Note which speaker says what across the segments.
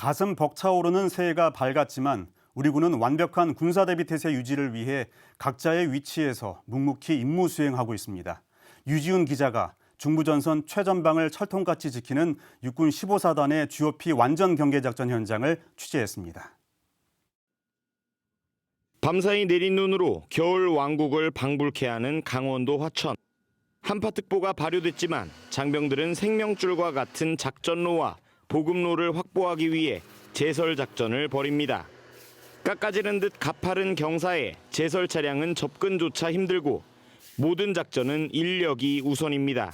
Speaker 1: 가슴 벅차오르는 새해가 밝았지만 우리 군은 완벽한 군사 대비 태세 유지를 위해 각자의 위치에서 묵묵히 임무 수행하고 있습니다. 유지훈 기자가 중부전선 최전방을 철통같이 지키는 육군 15사단의 GOP 완전 경계 작전 현장을 취재했습니다.
Speaker 2: 밤사이 내린 눈으로 겨울 왕국을 방불케 하는 강원도 화천. 한파특보가 발효됐지만 장병들은 생명줄과 같은 작전로와 보급로를 확보하기 위해 제설 작전을 벌입니다. 깎아지른 듯 가파른 경사에 제설 차량은 접근조차 힘들고 모든 작전은 인력이 우선입니다.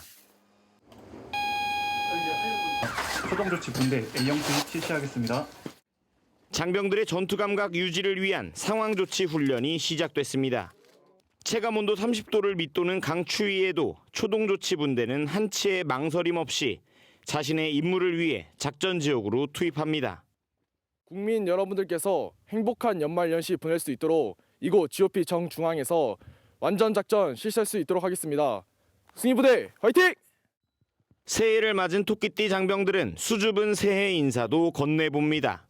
Speaker 3: 초동조치 분대 A형 투입 실시하겠습니다.
Speaker 2: 장병들의 전투 감각 유지를 위한 상황 조치 훈련이 시작됐습니다. 체감 온도 30도를 밑도는 강추위에도 초동 조치 분대는 한치의 망설임 없이 자신의 임무를 위해 작전 지역으로 투입합니다.
Speaker 4: 국민 여러분들께서 행복한 연말 연시 보낼 수 있도록 이곳 GOP 정중앙에서 완전 작전 실시할 수 있도록 하겠습니다. 승희부대 화이팅!
Speaker 2: 새해를 맞은 토끼띠 장병들은 수줍은 새해 인사도 건네봅니다.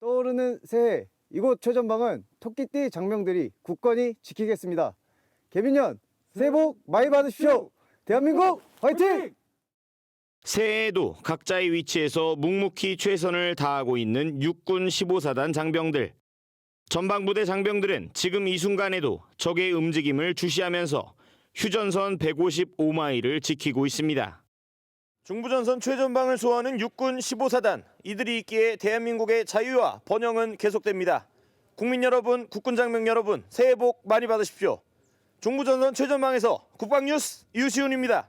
Speaker 5: 떠오르는 새해 이곳 최전방은 토끼띠 장병들이 굳건히 지키겠습니다. 개빈년 새해 복 많이 받으십시오. 대한민국 화이팅!
Speaker 2: 새해에도 각자의 위치에서 묵묵히 최선을 다하고 있는 육군 15사단 장병들. 전방부대 장병들은 지금 이 순간에도 적의 움직임을 주시하면서 휴전선 155마일을 지키고 있습니다. 중부전선 최전방을 소화하는 육군 15사단. 이들이 있기에 대한민국의 자유와 번영은 계속됩니다. 국민 여러분, 국군 장병 여러분, 새해 복 많이 받으십시오. 중부전선 최전방에서 국방뉴스 유시훈입니다.